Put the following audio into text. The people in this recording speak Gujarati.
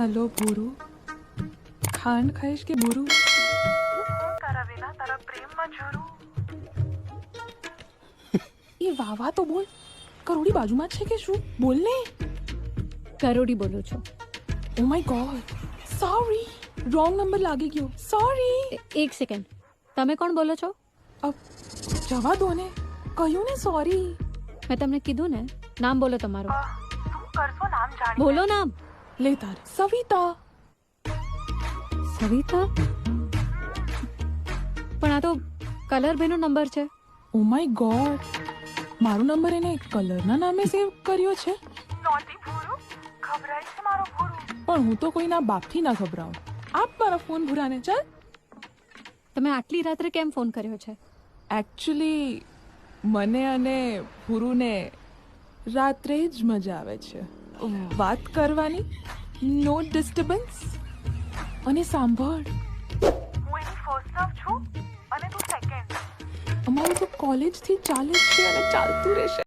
હલો ભૂરુ. ખાંડ ખાઈશ કે બુરુ તારા વિના તારા પ્રેમમાં જોરું એ વાવા તો બોલ. કરોડી બાજુમાં છે કે શું? બોલ ને. કરોડી બોલું છું. ઓ my god sorry wrong number લાગી ગયો. સોરી એક સેકન્ડ તમે કોણ બોલો છો? જવા દો ને. કહ્યું ને સોરી મેં તમને કીધું ને નામ બોલો તમારું. કરશો નામ બોલો નામ. લે તાર. સવિતા. સવિતા? પણ આ તો કલર બેનો નંબર છે. ઓ માય ગોડ મારો નંબર એને કલરના નામે સેવ કર્યો છે? નોતી ભૂરું. ખબરાય છે મારો ભૂરું. પણ હું તો કોઈના બાપથી ના ગભરાઉં આપ મારા ફોન ભૂરાને ચાલ. તમે આટલી રાત્રે કેમ ફોન કર્યો છે? એકચ્યુઅલી મને અને ભૂરુને રાત્રે જ મજા આવે છે. વાત કરવાની? નો ડિસ્ટર્બન્સ અને સાંભળ. હું એની ફર્સ્ટ લવ છું અને તું સેકન્ડ અમારું તો કોલેજથી ચાલે જ છે અને ચાલતું રહેશે.